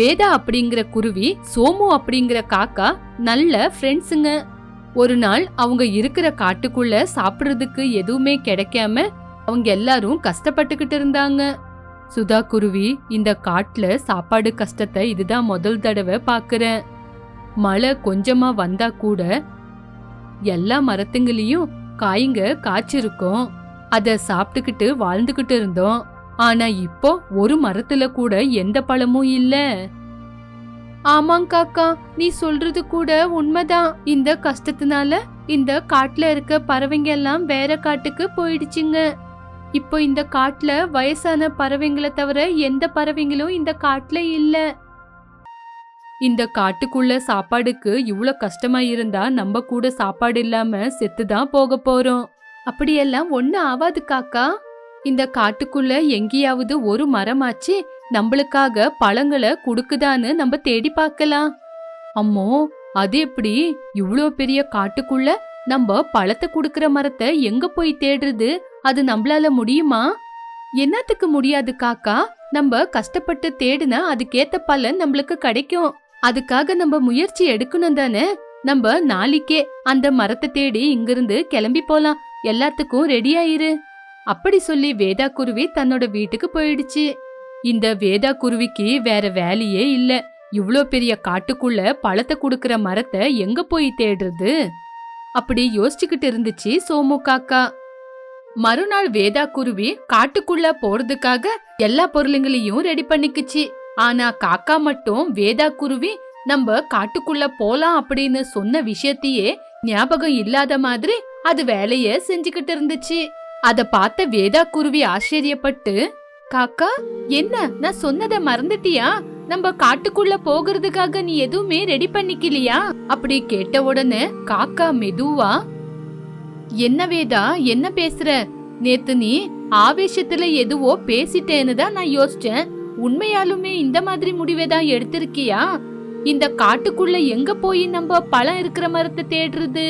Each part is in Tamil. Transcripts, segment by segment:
வேதா அப்படிங்கிற குருவி சோமு அப்படிங்கிற காக்கா நல்ல ஃப்ரெண்ட்ஸுங்க ஒரு நாள் அவங்க இருக்கிற காட்டுக்குள்ள சாப்பிடுறதுக்கு எதுவுமே கிடைக்காம அவங்க எல்லாரும் கஷ்டப்பட்டுக்கிட்டு இருந்தாங்க. சுதா குருவி இந்த காட்டுல சாப்பாடு கஷ்டத்தை இதுதான் முதல் தடவை பாக்குறேன். மழை கொஞ்சமா வந்தா கூட எல்லா மரத்துங்களையும் காய்ங்க காய்ச்சிருக்கும். அதை சாப்பிட்டுக்கிட்டு வாழ்ந்துகிட்டு இருந்தோம். ஆனா இப்போ ஒரு மரத்துல கூட எந்த பழமும் இல்ல. ஆமாங் காக்கா நீ சொல்றது கூட உண்மைதான். இந்த கஷ்டத்தினால இந்த காட்டுல இருக்க பறவைங்க எல்லாம் வேற காட்டுக்கு போயிடுச்சுங்க. இப்போ இந்த காட்டுல வயசான பறவைங்களை தவிர எந்த பறவைங்களும் இந்த காட்டுல இல்ல. இந்த காட்டுக்குள்ள சாப்பாடுக்கு இவ்வளோ கஷ்டமா இருந்தா நம்ம கூட சாப்பாடு இல்லாம செத்துதான் போக போறோம். அப்படியெல்லாம் ஒண்ணு ஆவாது காக்கா. இந்த காட்டுக்குள்ள எங்கேயாவது ஒரு மரமாச்சு நம்மளுக்காக பழங்களை குடுக்குதான்னு நம்ம தேடி பார்க்கலாம். அம்மோ அது எப்படி? இவ்ளோ பெரிய காட்டுக்குள்ள நம்ம பழத்தை குடுக்கற மரத்தை எங்க போய் தேடுறது? அது நம்மளால முடியுமா? என்னத்துக்கு முடியாது காக்கா. நம்ம கஷ்டப்பட்டு தேடினா அதுக்கேத்த பலன் நம்மளுக்கு கிடைக்கும். அதுக்காக நம்ம முயற்சி எடுக்கணும் தானே? நம்ம நாளைக்கே அந்த மரத்தை தேடி இங்கிருந்து கிளம்பி போலாம். எல்லாத்துக்கும் ரெடி ஆயிரு. அப்படி சொல்லி வேதா குருவி தன்னோட வீட்டுக்கு போயிடுச்சு. இந்த வேதா குருவிக்கு வேற வேலையே இல்ல. இவ்ளோ பெரிய காட்டுக்குள்ள பழத்தை குடுக்கற மரத்தை எங்க போய் தேடுறது? அப்படி யோசிச்சுக்கிட்டு இருந்துச்சு சோமு காக்கா. மறுநாள் வேதா குருவி காட்டுக்குள்ள போறதுக்காக எல்லா பொருளுங்களையும் ரெடி பண்ணிக்குச்சு. ஆனா காக்கா மட்டும் வேதா குருவி நம்ம காட்டுக்குள்ள போலாம் அப்படின்னு சொன்ன விஷயத்தையே ஞாபகம் இல்லாத மாதிரி அது வேலைய செஞ்சுக்கிட்டு இருந்துச்சு. அத பார்த்த வேதா குருவி ஆச்சரியப்பட்டு காக்கா என்ன? நான் சொன்னதை மறந்துட்டியா? நம்ம காட்டுக்குள்ள போகிறதுக்காக நீ எதுவுமே ரெடி பண்ணிக்கலையா? அப்படி கேட்ட உடனே காக்கா மெதுவா என்ன வேதா என்ன பேசுற? நேத்து நீ ஆவேசத்துல எதுவோ பேசிட்டேன்னு தான் நான் யோசிச்சேன். உண்மையாலுமே இந்த மாதிரி முடிவை தான் எடுத்திருக்கியா? இந்த காட்டுக்குள்ள எங்க போய் நம்ம பழம் இருக்கிற மரத்தை தேடுறது?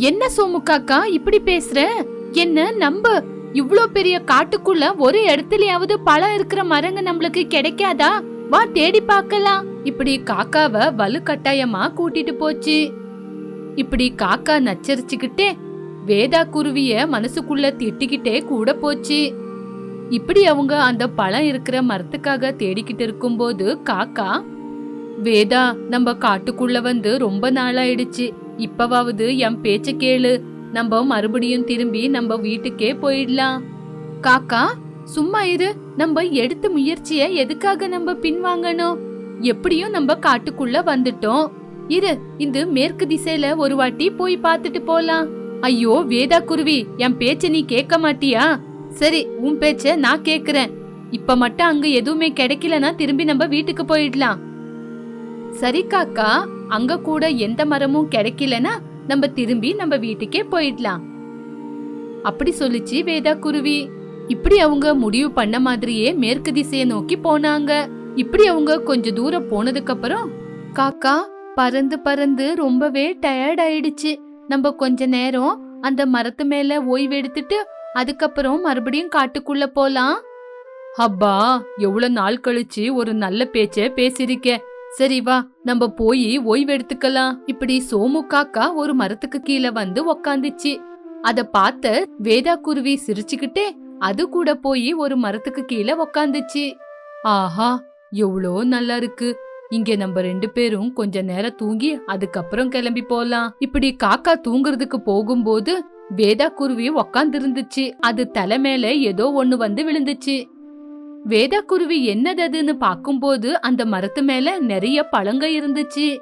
என்ன சோமு காக்கா இப்படி பேசுற? என்ன நம்ப? இவ்ளோ பெரிய காட்டுக்குள்ள ஒரு இடத்துலயாவது பழம் இருக்கிற மரங்க நம்மளுக்கு கிடைக்காதா? வா தேடி பார்க்கலாம். இப்படி காக்காவ வலுக்கட்டாயமா கூட்டிட்டு போச்சு. இப்படி காக்கா நச்சரிச்சுக்கிட்டே வேதா குருவிய மனசுக்குள்ள திட்டிக்கிட்டே கூட போச்சு. இப்படி அவங்க அந்த பழம் இருக்கிற மரத்துக்காக தேடிக்கிட்டு இருக்கும்போது காக்கா வேதா நம்ம காட்டுக்குள்ள வந்து ரொம்ப நாளாயிடுச்சு. இப்பவாவது என் பேச்ச கேளு. நம்ம மறுபடியும் திரும்பி நம்ம வீட்டுக்கே போயிடலாம். காக்கா சும்மா இரு. நம்ம எடுத்த முயற்சிய எதுக்காக நம்ம பின்வாங்கணும்? எப்படியும் நம்ம காட்டுக்குள்ள வந்துட்டோம். இரு இந்த மேற்கு திசையில ஒரு வாட்டி போய் பார்த்துட்டு போலாம். ஐயோ வேதா குருவி என் பேச்ச நீ கேட்க மாட்டியா? சரி உன் பேச்ச நான் கேக்குறேன் இப்ப மட்டும் அங்க எதுவுமே கிடைக்கலனா திரும்பி நம்ம வீட்டுக்கு போயிடலாம். சரி காக்கா. அங்க கூட எந்த மரமும் கிடைக்கலனா நம்ம திரும்பி நம்ம வீட்டுக்கே போயிடலாம். அப்படி சொல்லிச்சு வேதா குருவி. இப்படி அவங்க முடிவு பண்ண மாதிரியே மேற்கு திசையை நோக்கி போனாங்க. இப்படி அவங்க கொஞ்ச தூரம் போனதுக்கு அப்புறம் காக்கா பறந்து பறந்து ரொம்பவே டயர்ட் ஆயிடுச்சு. நம்ம கொஞ்ச நேரம் அந்த மரத்து மேல ஓய்வு எடுத்துட்டு அதுக்கப்புறம் மறுபடியும் காட்டுக்குள்ள போலாம். அப்பா எவ்வளவு நாள் கழிச்சு ஒரு நல்ல பேச்ச பேசியிருக்கேன் சரி வா நம்ம போய் ஓய்வு எடுத்துக்கலாம் இப்படி சோமு காக்கா ஒரு மரத்துக்கு கீழே வந்து உக்காந்துச்சு. அத பார்த்த வேதா குருவி சிரிச்சுக்கிட்டே அது கூட போய் ஒரு மரத்துக்கு கீழே உக்காந்துச்சு. ஆஹா எவ்வளோ நல்லா இருக்கு. இங்க நம்ம ரெண்டு பேரும் கொஞ்ச நேரம் தூங்கி அதுக்கப்புறம் கிளம்பி போலாம். இப்படி காக்கா தூங்குறதுக்கு போகும்போது வேதா குருவி உக்காந்துருந்துச்சு. அது தலை மேல ஏதோ ஒண்ணு வந்து விழுந்துச்சு. வேதா குருவி என்னததுன்னு பார்க்கும்போது அந்த மரத்து மேல நிறைய பழங்க இருந்துச்சு.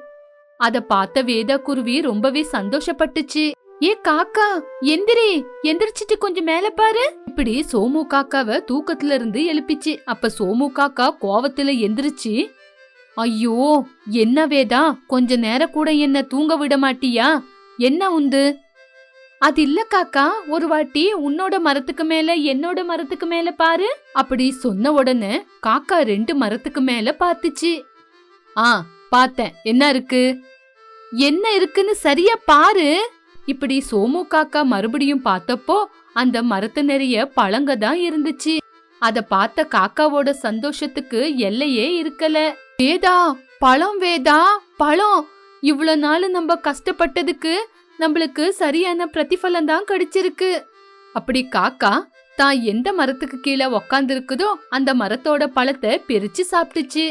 அத பார்த்த வேதா குருவி ரொம்பவே சந்தோஷப்பட்டுச்சு. ஏ காக்கா எந்திரி எந்திரிச்சிட்டு கொஞ்சம் மேல பாரு. இப்படி சோமு காக்காவ தூக்கத்துல இருந்து எழுப்பிச்சு. அப்ப சோமு காக்கா கோவத்துல எந்திரிச்சு ஐயோ என்ன வேதா கொஞ்ச நேரம் கூட என்ன தூங்க விட மாட்டியா? என்ன உந்து அது இல்ல காக்கா ஒரு வாட்டி உன்னோட மரத்துக்கு மேல என்னோட மரத்துக்கு மேல பாரு. அப்படி சொன்ன உடனே காக்கா ரெண்டு மரத்துக்கு மேல பார்த்துச்சு ஆ பார்த்தேன் என்ன இருக்கு? என்ன இருக்குன்னு சரியா பாரு. இப்படி சோமு காக்கா மறுபடியும் பார்த்தப்போ அந்த மரத்து நிறைய பழங்க தான் இருந்துச்சு. அத பார்த்த காக்காவோட சந்தோஷத்துக்கு எல்லையே இருக்கல. வேதா பழம் வேதா பழம். இவ்வளவு நாள் நம்ம கஷ்டப்பட்டதுக்கு நம்மளுக்கு சரியான பிரதிபலன் தான் கிடைச்சிருக்கு. அப்படி காக்கா தான் எந்த மரத்துக்கு கீழே உக்காந்து இருக்குதோ அந்த மரத்தோட பழத்தை பிரிச்சு சாப்பிட்டுச்சு.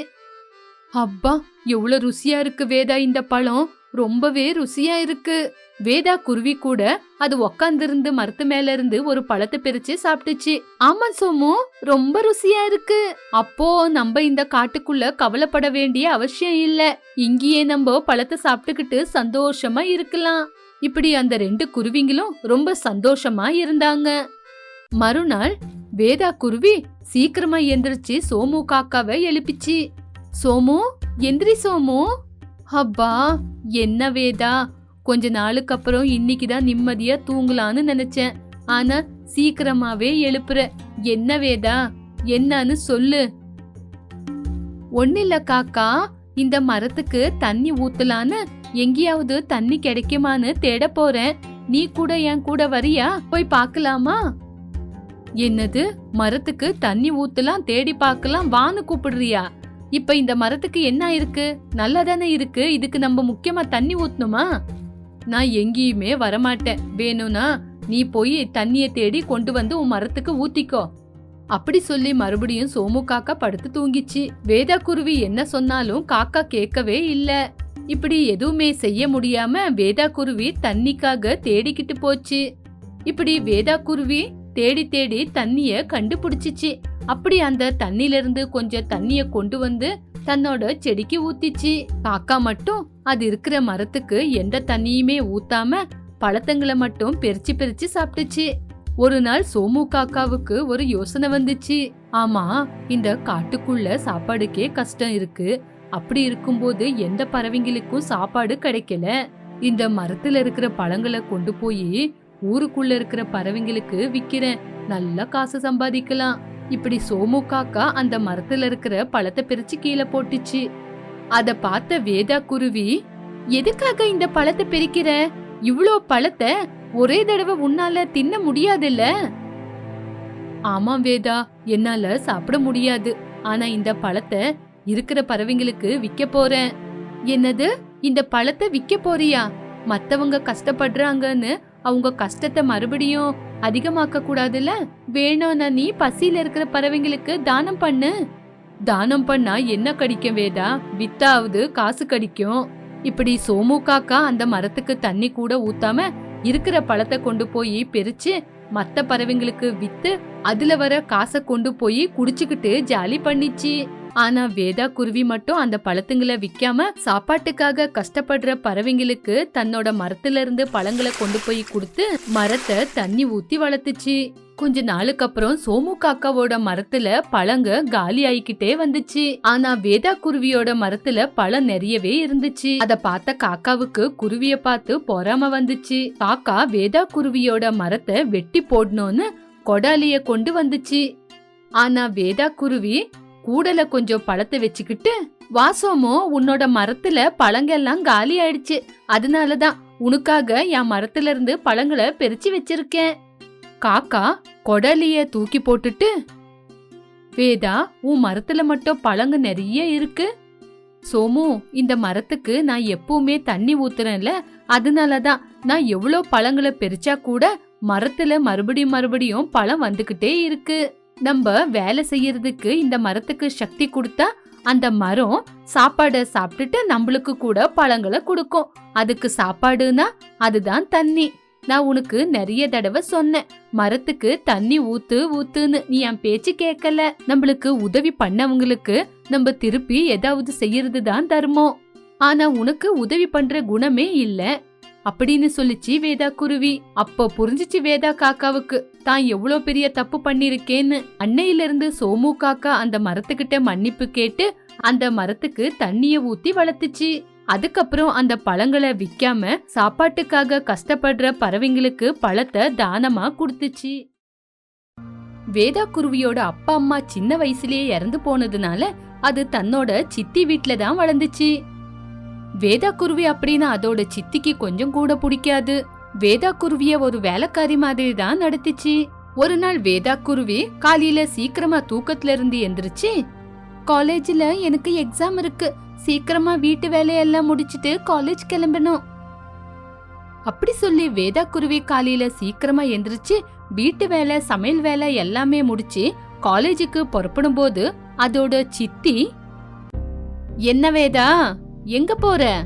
அப்பா எவ்வளவு ருசியா இருக்கு வேதா இந்த பழம். ரொம்பவே ருசியா இருக்கு. வேதா குருவி கூட அது உக்காந்துருந்து மரத்து மேல இருந்து ஒரு பழத்தை பிரிச்சு சாப்பிட்டுச்சு. ஆமா சோமு ரொம்ப ருசியா இருக்கு. அப்போ நம்ம இந்த காட்டுக்குள்ள கவலைப்பட வேண்டிய அவசியம் இல்ல. இங்கேயே நம்ம பழத்தை சாப்பிட்டுக்கிட்டு சந்தோஷமா இருக்கலாம். இப்படி அந்த ரெண்டு குருவிங்களும் ரொம்ப சந்தோஷமா இருந்தாங்க. மறுநாள் வேதா குருவி சீக்கிரமா எந்திரிச்சு சோமு காக்காவை எழுப்பிச்சு சோமு எந்திரி சோமு. அப்பா என்ன வேதா? கொஞ்ச நாளுக்கு அப்புறம் இன்னைக்கு தான் நிம்மதியா தூங்கலான்னு நினைச்சேன். ஆனா சீக்கிரமாவே எழுப்புற. என்ன வேதா? என்னன்னு சொல்லு. ஒன்னில்ல காக்கா இந்த மரத்துக்கு தண்ணி ஊத்தலான்னு எங்கேயாவது தண்ணி கிடைக்குமான்னு தேட போறேன். நீ கூட என் கூட வரியா? போய் பார்க்கலாமா? என்னது? மரத்துக்கு தண்ணி ஊத்தலாம் தேடி பார்க்கலாம் வான்னு கூப்பிடுறியா? இப்ப இந்த மரத்துக்கு என்ன இருக்கு? நல்லா தானே இருக்கு. இதுக்கு நம்ம முக்கியமா தண்ணி ஊத்தணுமா? நான் எங்கேயுமே வரமாட்டேன். வேணும்னா நீ போய் தண்ணிய தேடி கொண்டு வந்து உன் மரத்துக்கு ஊத்திக்கோ. அப்படி சொல்லி மறுபடியும் சோமு காக்கா படுத்து தூங்கிச்சு. வேதா குருவி என்ன சொன்னாலும் காக்கா கேட்கவே இல்லை. இப்படி எதுவுமே செய்ய முடியாம வேதா குருவி தண்ணிக்காக தேடிக்கிட்டு போச்சு. இப்படி வேதா குருவி தேடி தேடி தண்ணிய கண்டுபிடிச்சிச்சு. அப்படி அந்த தண்ணில இருந்து கொஞ்சம் தண்ணிய கொண்டு வந்து தன்னோட செடிக்கு ஊத்திச்சு. காக்கா மட்டும் அது இருக்கிற மரத்துக்கு எந்த தண்ணியுமே ஊத்தாம பழத்தங்களை மட்டும் பெருச்சு பெருச்சு சாப்பிட்டுச்சு. ஒரு நாள் சோமு காக்காவுக்கு ஒரு யோசனை வந்துச்சு. ஆமா இந்த காட்டுக்குள்ள சாப்பாடுக்கே கஷ்டம் இருக்கு. அப்படி இருக்கும்போது எந்த பறவைங்களுக்கும் சாப்பாடு கிடைக்கல. இந்த மரத்துல இருக்கிற பழங்களை கொண்டு போய் ஊருக்குள்ள இருக்கிற பறவைங்களுக்கு விக்கிறேன். நல்லா காசு சம்பாதிக்கலாம். இப்படி சோமு காக்கா அந்த மரத்துல இருக்கிற பழத்தை பிரிச்சு கீழே போட்டுச்சு. அத பார்த்த வேதா குருவி எதுக்காக இந்த பழத்தை பிரிக்கிற? இவ்ளோ பழத்தை ஒரே தடவை உன்னால தின்ன முடியாதுல்ல? ஆமாம் வேதா என்னால சாப்பிட முடியாது. ஆனா இந்த பழத்தை இருக்கிற பறவைங்களுக்கு விக்க போறேன். என்னது? இந்த பழத்தை விக்க போறியா? மத்தவங்க கஷ்டப்படுறாங்கன்னு அவங்க கஷ்டத்தை மறுபடியும் அதிகமாக்க கூடாதுல்ல? வேணும்னா நீ பசியில இருக்கிற பறவைங்களுக்கு தானம் பண்ணு. தானம் பண்ணா என்ன கடிக்கும் வேதா? வித்தாவது காசு கடிக்கும். இப்படி சோமு காக்கா அந்த மரத்துக்கு தண்ணி கூட ஊத்தாம இருக்கிற பழத்தை கொண்டு போய் பிரிச்சு மத்த பறவைங்களுக்கு வித்து அதுல வர காசை கொண்டு போய் குடிச்சுக்கிட்டு ஜாலி பண்ணிச்சு. ஆனா வேதா குருவி மட்டும் அந்த பழத்துங்களை விக்காம சாப்பாட்டுக்காக கஷ்டப்படுற பறவைங்களுக்கு தன்னோட மரத்துல இருந்து பழங்களை கொண்டு போய் கொடுத்து மரத்தை தண்ணி ஊத்தி வளர்த்துச்சு. கொஞ்ச நாளுக்கு அப்புறம் சோமு காக்காவோட மரத்துல பழங்க காலி ஆயிக்கிட்டே வந்துச்சு. ஆனா வேதா குருவியோட மரத்துல பழம் நிறையவே இருந்துச்சு. அத பார்த்த காக்காவுக்கு குருவிய பார்த்து பொறாம வந்துச்சு. காக்கா வேதா குருவியோட மரத்தை வெட்டி போடணும்னு கொடாலிய கொண்டு வந்துச்சு. ஆனா வேதா குருவி கூடல கொஞ்சம் பழத்தை வச்சுக்கிட்டு வாசோமோ உன்னோட மரத்துல பழங்கெல்லாம் காலி ஆயிடுச்சு. அதனாலதான் உனக்காக என் மரத்துல இருந்து பழங்களை பிரிச்சு வச்சிருக்கேன். காக்கா கொடலிய தூக்கி போட்டுட்டு வேதா உன் மரத்துல மட்டும் பழங்க நிறைய இருக்கு. சோமு இந்த மரத்துக்கு நான் எப்பவுமே தண்ணி ஊத்துறேன்ல. அதனாலதான் நான் எவ்வளோ பழங்களை பெருச்சா கூட மரத்துல மறுபடியும் மறுபடியும் பழம் வந்துகிட்டே இருக்கு. நம்ம வேலை செய்யறதுக்கு இந்த மரத்துக்கு சக்தி கொடுத்தா அந்த மரம் சாப்பாடை சாப்பிட்டுட்டு நம்மளுக்கு கூட பழங்களை கொடுக்கும். அதுக்கு சாப்பாடுனா அதுதான் தண்ணி. நான் உனக்கு நிறைய தடவை சொன்னேன் மரத்துக்கு தண்ணி ஊத்து ஊத்துன்னு. நீ என் பேச்சு கேட்கல. நம்மளுக்கு உதவி பண்ணவங்களுக்கு நம்ம திருப்பி ஏதாவது செய்யறது தான் தர்மம். ஆனா உனக்கு உதவி பண்ற குணமே இல்லை. அப்படின்னு சொல்லிச்சு வேதா குருவி. அப்ப புரிஞ்சிச்சு வேதா காக்காவுக்கு தான் எவ்வளோ பெரிய தப்பு பண்ணிருக்கேன்னு. அன்னையில இருந்து சோமு காக்கா அந்த மரத்துக்கிட்ட மன்னிப்பு கேட்டு அந்த மரத்துக்கு தண்ணிய ஊத்தி வளர்த்துச்சு அதுக்கப்புறம் அந்த பழங்களை விற்காம சாப்பாட்டுக்காக கஷ்டப்படுற பறவைங்களுக்கு பழத்தை தானமா கொடுத்துச்சு. வேதா குருவியோட அப்பா அம்மா சின்ன வயசுலயே இறந்து போனதுனால அது தன்னோட சித்தி வீட்டில தான் வளர்ந்துச்சு வேதா குருவி அப்படின்னு அதோட சித்திக்கு கொஞ்சம் கூட பிடிக்காது. வேதா குருவிய ஒரு வேலைக்காரி மாதிரி தான் நடத்துச்சு. ஒரு நாள் வேதா குருவி காலையில சீக்கிரமா தூக்கத்துல இருந்து எந்திரிச்சு காலேஜ்ல எனக்கு எக்ஸாம் இருக்கு. சீக்கிரமா வீட்டு வேலையெல்லாம் முடிச்சிட்டு காலேஜ் கிளம்பணும். அப்படி சொல்லி வேதா குருவி காலையில சீக்கிரமா எந்திரிச்சு வீட்டு வேலை சமையல் வேலை எல்லாமே முடிச்சு காலேஜுக்கு புறப்படும் போது அதோட சித்தி என்ன வேதா எங்க போற?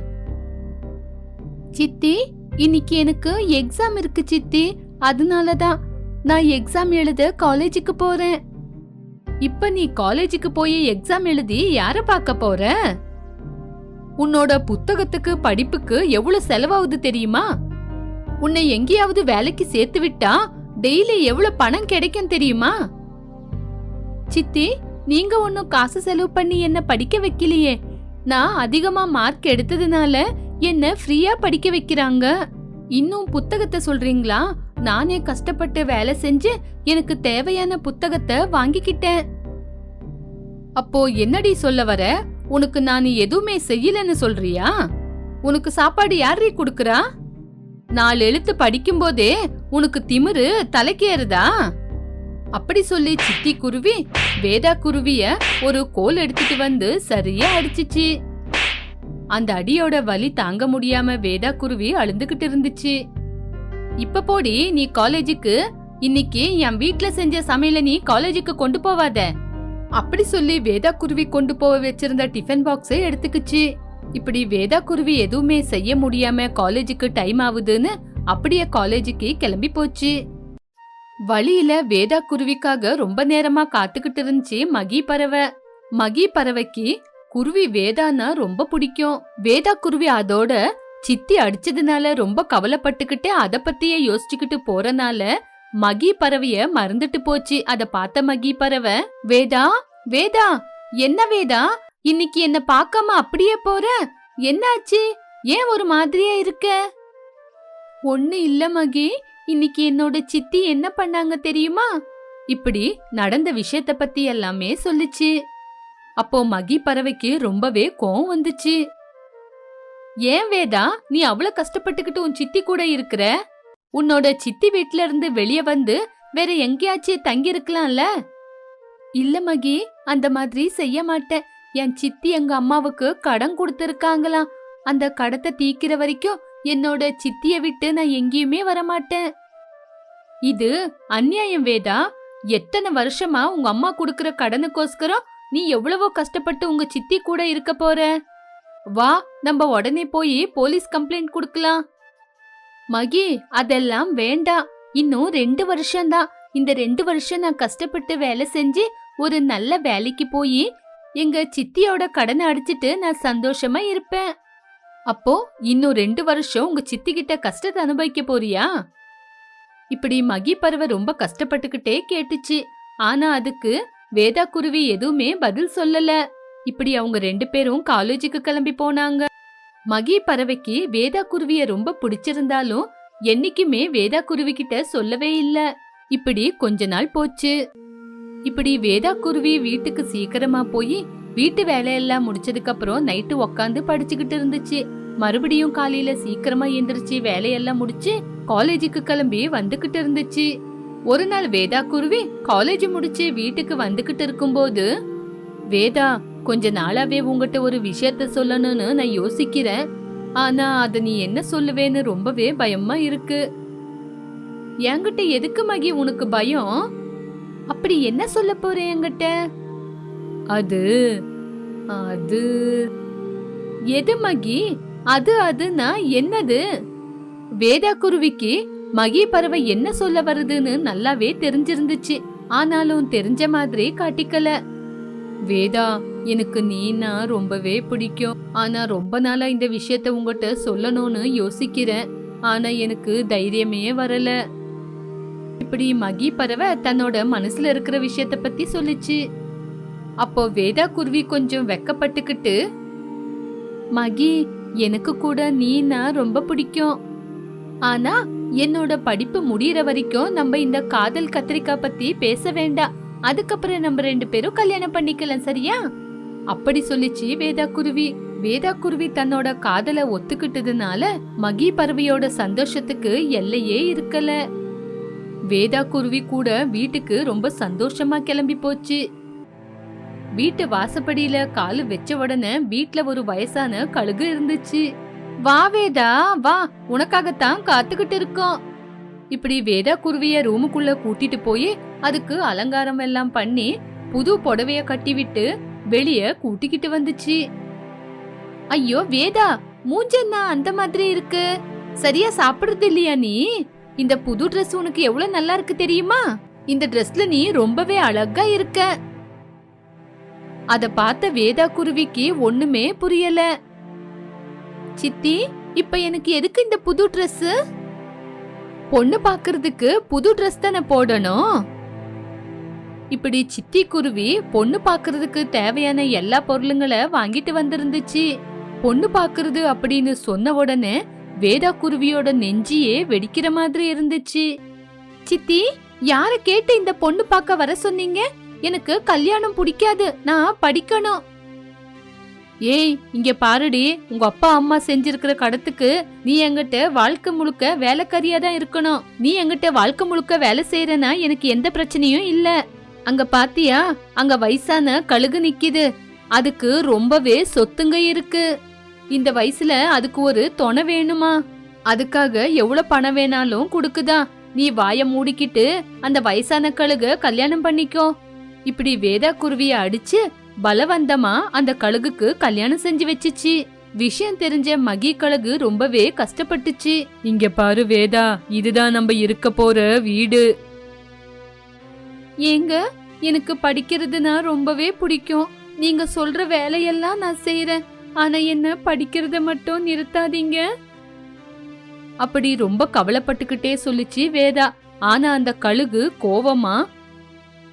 சித்தி இன்னைக்கு எனக்கு எக்ஸாம் இருக்கு சித்தி. அதனாலதான் நான் எக்ஸாம் எழுத காலேஜுக்கு போறேன். இப்ப நீ காலேஜுக்கு போய் எக்ஸாம் எழுதி யார பார்க்க போற? உன்னோட புத்தகத்துக்கு படிப்புக்கு எவ்வளவு செலவாகுது தெரியுமா? உன்னை எங்கேயாவது வேலைக்கு சேர்த்து விட்டா டெய்லி எவ்வளவு பணம் கிடைக்கும் தெரியுமா? சித்தி நீங்க ஒன்னும் காசு செலவு பண்ணி என்ன படிக்க வைக்கலையே. நான் அதிகமா மார்க் எடுத்ததுனால என்ன ஃப்ரீயா படிக்க வைக்கிறாங்க. இன்னும் புத்தகத்தை சொல்றீங்களா? நானே கஷ்டப்பட்டு வேலை செஞ்சு எனக்கு தேவையான புத்தகத்தை வாங்கிக்கிட்டேன். அப்போ என்னடி சொல்ல வர? உனக்கு நான் எதுவுமே செய்யலன்னு சொல்றியா? உனக்கு சாப்பாடு யாரீ கொடுக்கறா? நாலு எழுத்து படிக்கும் போதே உனக்கு திமிரு தலைக்கேறுதா? அப்படி சொல்லி சித்தி குருவி வேதா குருவிய ஒரு கோல் எடுத்துட்டு வந்து சரியா அடிச்சிச்சு. அந்த அடியோட வலி தாங்க முடியாம வேதா குருவி அழுந்துகிட்டு இருந்துச்சு. இப்ப போடி நீ காலேஜுக்கு இன்னைக்கு என் வீட்ல செஞ்ச சமையல நீ காலேஜுக்கு கொண்டு போவாத. அப்படி சொல்லி வேதா குருவி கொண்டு போக வச்சிருந்த டிஃபன் பாக்ஸை எடுத்துக்கிச்சு. இப்படி வேதா குருவி எதுவுமே செய்ய முடியாம காலேஜுக்கு டைம் ஆகுதுன்னு அப்படியே காலேஜுக்கு கிளம்பி போச்சு. வழியில வேதா குருவிக்காக ரொம்ப நேரமா காத்துக்கிட்டு இருந்துச்சு மகி பறவை. மகி பறவைக்கு குருவி வேதான்னா ரொம்ப பிடிக்கும். வேதா குருவி அதோட சித்தி அடிச்சதுனால ரொம்ப கவலைப்பட்டுக்கிட்டு அத பத்தியே யோசிச்சுக்கிட்டு போறனால மகி பறவைய மறந்துட்டு போச்சு. அத பார்த்த மகி பறவை வேதா வேதா என்ன வேதா? இன்னைக்கு என்ன பார்க்காம அப்படியே போற? என்னாச்சு? ஏன் ஒரு மாதிரியா இருக்க? ஒண்ணு இல்ல மகி. இன்னைக்கு என்னோட சித்தி என்ன பண்ணாங்க தெரியுமா? இப்படி நடந்த விஷயத்த பத்தி எல்லாமே சொல்லுச்சு. அப்போ மகி பறவைக்கு ரொம்பவே கோவம் வந்துச்சு. ஏன் வேதா நீ அவ்வளவு கஷ்டப்பட்டுக்கிட்டு உன் சித்தி கூட இருக்கிற? உன்னோட சித்தி வீட்ல இருந்து வெளிய வந்து வேற எங்கேயாச்சும் தங்கி இருக்கலாம்ல இல்ல மகி அந்த மாதிரி செய்ய மாட்டேன். என் சித்தி எங்க அம்மாவுக்கு கடன் கொடுத்திருக்காங்களாம். அந்த கடத்தை தீக்கிற வரைக்கும் என்னோட சித்திய விட்டு நான் எங்கேயுமே வரமாட்டேன். இது அநியாயம் வேதா. எத்தனை வருஷமா உங்க அம்மா கொடுக்கற கடனுக்கோஸ்கரம் நீ எவ்வளவோ கஷ்டப்பட்டு உங்க சித்தி கூட இருக்க போற? வா நம்ம உடனே போய் போலீஸ் கம்ப்ளைண்ட் கொடுக்கலாம். மகி அதெல்லாம் வேண்டாம் இன்னும் ரெண்டு வருஷம்தான். இந்த ரெண்டு வருஷம் நான் கஷ்டப்பட்டு வேலை செஞ்சு ஒரு நல்ல வேலைக்கு போய் எங்க சித்தியோட கடனை அடிச்சிட்டு நான் சந்தோஷமா இருப்பேன். அப்போ இன்னும் ரெண்டு வருஷம் உங்க சித்தி கிட்ட கஷ்டத்தை அனுபவிக்க போறியா? இப்படி மகி பறவை ரொம்ப கஷ்டப்பட்டுக்கிட்டே கேட்டுச்சு. ஆனா அதுக்கு வேதா குருவி எதுவுமே பதில் சொல்லல. இப்படி அவங்க ரெண்டு பேரும் காலேஜுக்கு கிளம்பி போனாங்க. மகி பறவைக்கு வேதா குருவிய ரொம்ப பிடிச்சிருந்தாலும் என்னைக்குமே வேதா குருவி கிட்ட சொல்லவே இல்ல. இப்படி கொஞ்ச நாள் போச்சு. இப்படி வேதா குருவி வீட்டுக்கு சீக்கிரமா போய் வீட்டு வேலையெல்லாம் முடிச்சதுக்கு அப்புறம் நைட்டு உக்காந்து படிச்சுக்கிட்டு இருந்துச்சு. மறுபடியும் காலையில சீக்கிரமா எந்திரிச்சு வேலையெல்லாம் முடிச்சு காலேஜுக்கு கிளம்பி வந்துகிட்டு இருந்துச்சு. ஒரு நாள் வேதா குருவி காலேஜ் முடிச்சு வீட்டுக்கு வந்துகிட்டு இருக்கும்போது வேதா கொஞ்ச நாளாவே உங்ககிட்ட ஒரு விஷயத்த சொல்லணும்னு நான் யோசிக்கிறேன். ஆனா அத நீ என்ன சொல்லுவேன்னு ரொம்பவே பயமா இருக்கு. என்கிட்ட எதுக்கு மகி உனக்கு பயம்? அப்படி என்ன சொல்ல போற என்கிட்ட? அது அது எது மகி? அது அதுனா என்னது? வேதா குருவிக்கு மகி பறவை என்ன சொல்ல வருதுன்னு நல்லாவே தெரிஞ்சிருந்துச்சு. ஆனாலும் தெரிஞ்ச மாதிரி காட்டிக்கல. வேதா எனக்கு நீனா ரொம்பவே பிடிக்கும். ஆனா ரொம்ப நாளா இந்த விஷயத்த உங்ககிட்ட சொல்லணும்னு யோசிக்கிறேன். ஆனா எனக்கு தைரியமே வரல. இப்படி மகி பறவை தன்னோட மனசுல இருக்கிற விஷயத்த பத்தி சொல்லுச்சு. அப்போ வேதா குருவி கொஞ்சம் வெக்கப்பட்டுக்கிட்டு மகி எனக்கு கூட நீனா ரொம்ப பிடிக்கும். ஆனா என்னோட படிப்பு முடியற வரைக்கும் நம்ம இந்த காதல் கத்திரிக்காய் பத்தி பேச வேண்டாம். அதுக்கப்புறம் நம்ம ரெண்டு பேரும் கல்யாணம் பண்ணிக்கலாம் சரியா? அப்படி சொல்லிச்சு வேதா குருவி. வேதா குருவி தன்னோட காதலை ஒத்துக்கிட்டதுனால மகி பறவையோட சந்தோஷத்துக்கு எல்லையே இருக்கல. வேதா குருவி கூட வீட்டுக்கு ரொம்ப சந்தோஷமா கிளம்பி போச்சு. வீட்டு வாசப்படியில காலு வச்ச உடனே வீட்ல ஒரு வயசான கழுகு இருந்துச்சு. வா வேதா வா உனக்காகத்தான் காத்துக்கிட்டு இருக்கோம். இப்படி வேதா குருவிய ரூமுக்குள்ள கூட்டிட்டு போய் அதுக்கு அலங்காரம் எல்லாம் பண்ணி புது புடவைய கட்டிவிட்டு வெளிய கூட்டிக்கிட்டு வந்துச்சு. ஐயோ வேதா மூஞ்சன்னா அந்த மாதிரி இருக்கு? சரியா சாப்பிடுறது இல்லையா நீ? இந்த புது ட்ரெஸ் உனக்கு எவ்வளவு நல்லா இருக்கு தெரியுமா? இந்த Dressல நீ ரொம்பவே அழகா இருக்க. அத பார்த்த வேதா குருவிக்கு ஒண்ணுமே புரியல. சித்தி இப்ப எனக்கு எதுக்கு இந்த புது ட்ரெஸ் பொண்ணு பாக்குறதுக்கு புது ட்ரெஸ் தானே போடணும்? இப்படி சித்தி குருவி பொண்ணு பாக்குறதுக்கு தேவையான எல்லா பொருளுங்களை வாங்கிட்டு வந்திருந்துச்சு. பொண்ணு பாக்குறது அப்படின்னு சொன்ன உடனே வேதா குருவியோட நெஞ்சியே வெடிக்கிற மாதிரி இருந்துச்சு. சித்தி யார கேட்டு இந்த பொண்ணு பார்க்க வர சொன்னீங்க? எனக்கு கல்யாணம் பிடிக்காது. நான் படிக்கணும். ஏய் இங்க பாருடி. உங்க அப்பா அம்மா செஞ்சிருக்கிற கடத்துக்கு நீ எங்கிட்ட வாழ்க்கை முழுக்க வேலைக்காரியா தான் இருக்கணும். நீ எங்கிட்ட வாழ்க்கை முழுக்க வேலை செய்யறனா எனக்கு எந்த பிரச்சனையும் இல்ல. அங்க பாத்தியா? அங்க வயசான கழுகு நிக்குது. அதுக்கு ரொம்பவே சொத்துங்க இருக்கு. இந்த வயசுல அதுக்கு ஒரு துணை வேணுமா? அதுக்காக எவ்வளவு பணம் வேணாலும் குடுக்குதா? நீ வாய மூடிக்கிட்டு அந்த வயசான கழுக கல்யாணம் பண்ணிக்கோ. இப்படி வேதா குருவிய அடிச்சு பலவந்தமா அந்த கழுகுக்கு கல்யாணம் செஞ்சு வச்சுச்சு. விஷயம் தெரிஞ்ச மகி கழுகு ரொம்பவே கஷ்டப்பட்டுச்சு. இங்க பாரு வேதா இதுதான் நம்ம இருக்க போற வீடு. ஏங்க எனக்கு படிக்கிறதுனா ரொம்பவே பிடிக்கும். நீங்க சொல்ற வேலையெல்லாம் நான் செய்யறேன் ஆனா என்ன படிக்கிறத மட்டும் நிறுத்தாதீங்க. அப்படி ரொம்ப கவலைப்பட்டுக்கிட்டே சொல்லுச்சு வேதா. ஆனா அந்த கழுகு கோவமா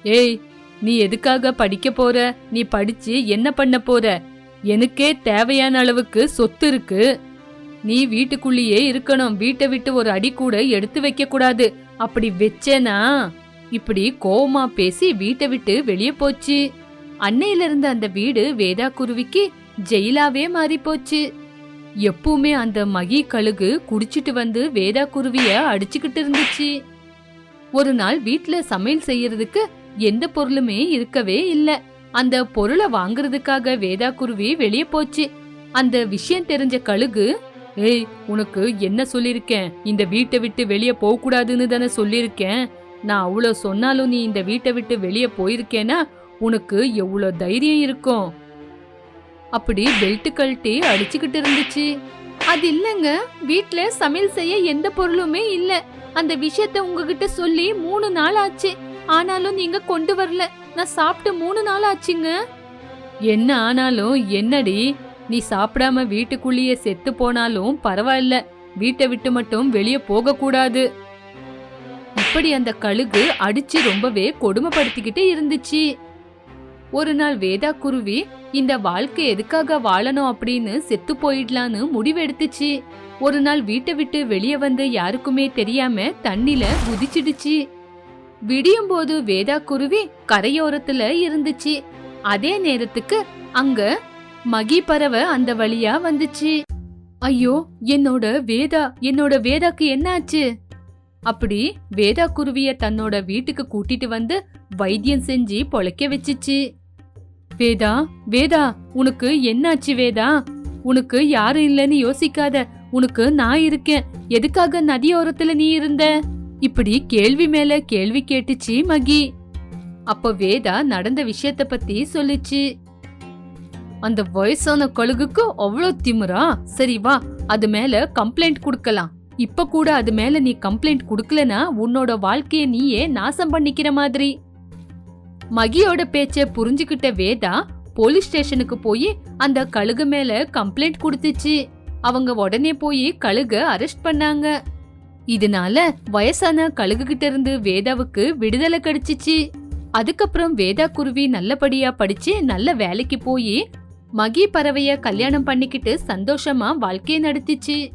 ஏய் நீ எதுக்காக படிக்க போற? நீ படிச்சு என்ன பண்ண போற? எனக்கே தேவையான அளவுக்கு சொத்து இருக்கு. நீ வீட்டுக்குள்ளேயே இருக்கணும். வீட்டை விட்டு ஒரு அடி கூட எடுத்து வைக்க கூடாது. அப்படி வச்சேனா? இப்படி கோவமா பேசி வீட்டை விட்டு வெளியே போச்சு. அன்னையில இருந்த அந்த வீடு வேதா குருவிக்கு ஜெயிலாவே மாறி போச்சு எப்பவுமே அந்த மகி கழுகு குடிச்சிட்டு வந்து வேதா குருவிய அடிச்சுக்கிட்டு இருந்துச்சு. ஒரு நாள் வீட்டுல சமையல் செய்யறதுக்கு எந்த பொருளுமே இருக்கவே இல்ல. அந்த பொருளை வாங்குறதுக்காக வேதா குருவி வெளியே போச்சு. அந்த விஷயம் தெரிஞ்ச கழுகு ஏய் உனக்கு என்ன சொல்லிருக்கேன்? இந்த வீட்டை விட்டு வெளியே போக கூடாதுன்னு தானே சொல்லிருக்கேன். நான் அவ்வளவு சொன்னாலும் நீ இந்த வீட்டை விட்டு வெளியே போயிருக்கேனா உனக்கு எவ்வளோ தைரியம் இருக்கும்? அப்படி பெல்ட் கழட்டி அடிச்சுக்கிட்டு இருந்துச்சு. அது இல்லைங்க. வீட்டில் சமையல் செய்ய எந்த பொருளுமே இல்லை. அந்த விஷயத்த உங்ககிட்ட சொல்லி மூணு நாள் ஆச்சு. ஆனாலும் நீங்க கொண்டு வரல. நான் சாப்பிட்டு மூணு நாள் ஆச்சுங்க. என்ன ஆனாலும் என்னடி நீ சாப்பிடாம வீட்டுக்குள்ளேயே செத்து போனாலும் பரவாயில்ல. வீட்டை விட்டு மட்டும் வெளியே போக கூடாது இப்படி அந்த கழுகு அடிச்சு ரொம்பவே கொடுமைப்படுத்திக்கிட்டே இருந்துச்சு. ஒரு நாள் வேதா குருவி இந்த வாழ்க்கை எதுக்காக வாழணும் அப்படின்னு செத்து போயிடலான்னு முடிவெடுத்துச்சு. ஒரு நாள் வீட்டை விட்டு வெளியே வந்து யாருக்குமே தெரியாம தண்ணில குதிச்சிடுச்சு. விடியும் போது வேதா குருவி கரையோரத்துல இருந்துச்சு. அதே நேரத்துக்கு அங்க மகி பறவை அந்த வழியா வந்துச்சு. ஐயோ என்னோட வேதா என்னோட வேதாக்கு என்னாச்சு? அப்படி வேதா குருவிய தன்னோட வீட்டுக்கு கூட்டிட்டு வந்து வைத்தியம் செஞ்சு பொழைக்க வச்சுச்சு. வேதா வேதா உனக்கு என்னாச்சு வேதா? உனக்கு யாரும் இல்லைன்னு யோசிக்காத. உனக்கு நான் இருக்கேன். எதுக்காக நதியோரத்துல நீ இருந்த? இப்படி கேள்வி மேல கேள்வி கேட்டுச்சு மகி. அப்ப வேதா நடந்த விஷயத்த பத்தி சொல்லுச்சு. அந்த வயசான கழுகுக்கு அவ்வளோ திமிரா? சரி வா அது மேல கம்ப்ளைண்ட் கொடுக்கலாம். இப்ப கூட அது மேல நீ கம்ப்ளைண்ட் கொடுக்கலனா உன்னோட வாழ்க்கைய நீயே நாசம் பண்ணிக்கிற மாதிரி. மகியோட பேச்ச புரிஞ்சுக்கிட்ட வேதா போலீஸ் ஸ்டேஷனுக்கு போய் அந்த கழுகு மேல கம்ப்ளைண்ட் கொடுத்துச்சு. அவங்க உடனே போய் கழுக அரெஸ்ட் பண்ணாங்க. இதனால வயசான கழுகுகிட்ட இருந்து வேதாவுக்கு விடுதலை கிடைச்சிச்சு. அதுக்கப்புறம் வேதா குருவி நல்லபடியா படிச்சு நல்ல வேலைக்கு போய் மகி பறவைய கல்யாணம் பண்ணிக்கிட்டு சந்தோஷமா வாழ்க்கையை நடத்திச்சு.